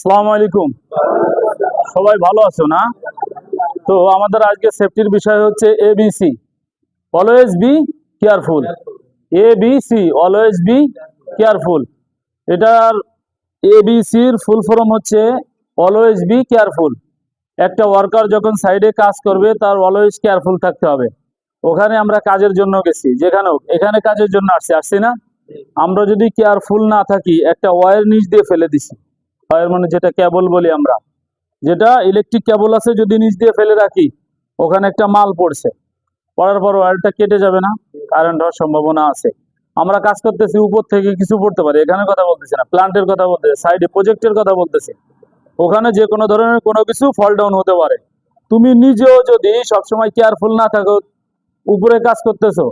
সালাম আলাইকুম। সবাই ভালো আছো না? তো আমাদের আজকে সেফটির বিষয় হচ্ছে ABC always be careful A B C always be careful এটার এবিসির ফুল ফর্ম হচ্ছে অলওয়েজ বি কেয়ারফুল একটা ওয়ার্কার যখন সাইডে কাজ করবে, তার অলওয়েজ কেয়ারফুল থাকতে হবে। ওখানে আমরা কাজের জন্য গেছি। যেখানেও এখানে কাজের জন্য আসছি। আসছি না? আমরা যদি কেয়ারফুল না থাকি, একটা ওয়্যার নিচ দিয়ে ফেলে দিছি। ওয়্যার মানে যেটা কেবল বলি আমরা। যেটা ইলেকট্রিক কেবল আছে যদি নিচ দিয়ে ফেলে রাখি, ওখানে একটা মাল পড়ছে। পড়ার পর ওয়্যারটা কেটে যাবে না কারেন্ট হওয়ার সম্ভাবনা আছে। আমরা কাজ করতেছি উপর থেকে কিছু পড়তে পারে, এখানে কথা বলতেছি না প্লান্টের কথা বলতেছি সাইডে প্রজেক্টের কথা বলতেছি। ওখানে যে কোনো ধরনের কোনো কিছু ফল ডাউন হতে পারে। তুমি নিজেও যদি সবসময় কেয়ারফুল না থাকো, উপরে কাজ করতেছো,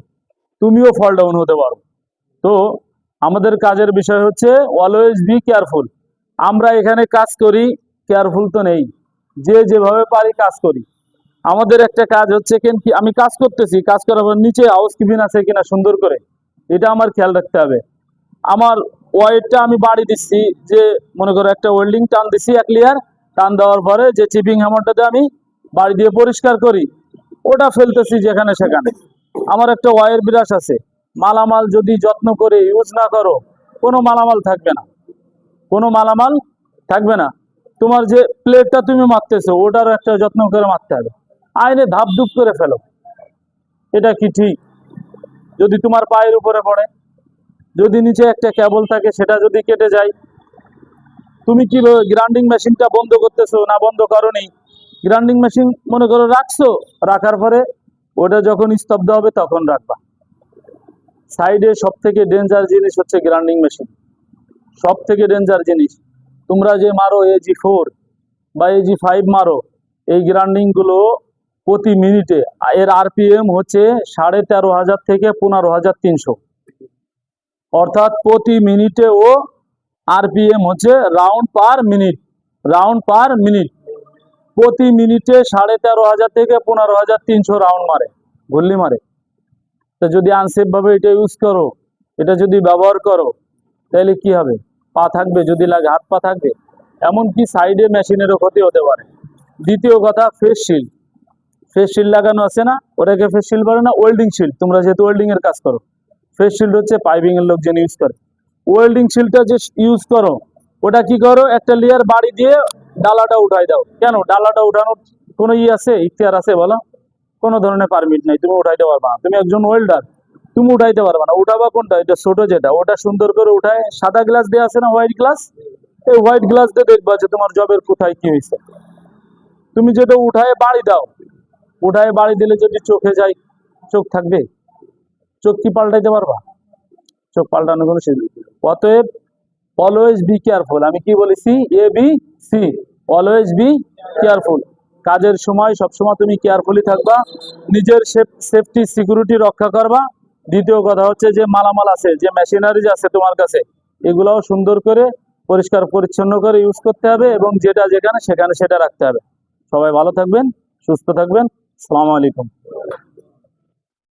তুমিও ফল ডাউন হতে পারো। তো আমাদের কাজের বিষয় হচ্ছে অলওয়েজ বি কেয়ারফুল আমরা এখানে কাজ করি কেয়ারফুল তো নেই। যে যেভাবে পারি কাজ করি। আমাদের একটা কাজ হচ্ছে কেন কি, আমি কাজ করতেছি, কাজ করার পর নিচে হাউস কিপিং আছে কিনা সুন্দর করে, এটা আমার খেয়াল রাখতে হবে। আমার ওয়েটটা আমি বাড়ি দিচ্ছি, যে মনে করো একটা ওয়েল্ডিং টান দিচ্ছি এক লেয়ার টান দেওয়ার পরে যে চিপিং হ্যামারটাতে আমি বাড়ি দিয়ে পরিষ্কার করি, ওটা ফেলতেছি যেখানে সেখানে। আমার একটা ওয়ার বিরাস আছে, মালামাল যদি যত্ন করে ইউজ না করো, কোনো মালামাল থাকবে না। কোনো মালামাল থাকবে না। তোমার যে প্লেটটা তুমি মারতেছো ওটারও একটা যত্ন করে মারতে হবে। আইনে ধাপ ধুপ করে ফেলো। এটা কি ঠিক? যদি তোমার পায়ের উপরে পড়ে, যদি নিচে একটা কেবল থাকে, সেটা যদি কেটে যায়, তুমি কি গ্রাইন্ডিং মেশিনটা বন্ধ করতেছো না বন্ধ করনি? গ্রাইন্ডিং মেশিন মনে করো রাখছো, রাখার পরে ওটা যখন স্তব্ধ হবে তখন রাখবা। সাইডে সব থেকে ডেঞ্জার জিনিস হচ্ছে গ্রাইন্ডিং মেশিন সব থেকে ডেঞ্জার জিনিস। তোমরা যে মারো এজি ফোর বা এজি ফাইভ মারো, এই গ্রাইন্ডিংগুলো প্রতি মিনিটে এর আরপিএম হচ্ছে সাড়ে তেরো হাজার থেকে পনেরো হাজার তিনশো। অর্থাৎ প্রতি মিনিটে ও আরপিএম হচ্ছে round per minute round per minute প্রতি মিনিটে সাড়ে তেরো হাজার থেকে পনেরো হাজার তিনশো রাউন্ড মারে, গুল্লি মারে। তো যদি আনসেফ ভাবে এটা ইউজ করো, এটা যদি ব্যবহার করো, তাহলে কি হবে? পা থাকবে, যদি লাগে হাত পা থাকবে, এমনকি সাইডে মেশিনেরও ক্ষতি হতে পারে। দ্বিতীয় কথা ফেস শিল্ড ফেস শিল্ড লাগানো আছে না? ওটাকে ফেস শিল্ড বলে না ওয়েল্ডিং শিল্ড তোমরা যেহেতু ওয়েল্ডিং এর কাজ করো ফেস শিল্ড হচ্ছে পাইপিং এর লোকজন ইউজ করে। ওয়েল্ডিং শিল্ডটা যে ইউজ করো, ওটা কি করো? একটা লেয়ার বাড়ি দিয়ে ডালাটা উঠাই দাও। কেন? ডালাটা উঠানোর কোনো ই আছে? ইতিহার আছে বলো? কোনো ধরনের পারমিট নাই, তুমি উঠাইতে পারবা না। তুমি একজন ওয়েল্ডার তুমি উঠাইতে পারবে না। উঠাবা কোনটা? এটা ছোট যেটা। ওটা সুন্দর করে উঠায়। সাদা গ্লাস দিয়ে আছে না হোয়াইট গ্লাস এই হোয়াইট গ্লাস দিয়ে দেখবা যে তোমার জবের কোথায় কি হয়েছে তুমি যেটা উঠায় বাড়ি দাও। উঠায় বাড়ি দিলে যদি চোখে যায়, চোখ থাকবে? চোখ কি পাল্টাইতে পারবা? চোখ পাল্টানো কোনো। অতএব অলওয়েজ বি কেয়ারফুল আমি কি বলেছি? A B C always be careful কাজের সময় সবসময় তুমি কেয়ারফুলি থাকবা। নিজের সেফটি সিকিউরিটি রক্ষা করবা। দ্বিতীয় কথা হচ্ছে যে মালামাল আছে, যে মেশিনারিজ আছে তোমার কাছে, এগুলাও সুন্দর করে পরিষ্কার, পরিচ্ছন্ন করে ইউজ করতে হবে এবং যেটা যেখানে সেখানে সেটা রাখতে হবে। সবাই ভালো থাকবেন, সুস্থ থাকবেন সালামু আলাইকুম।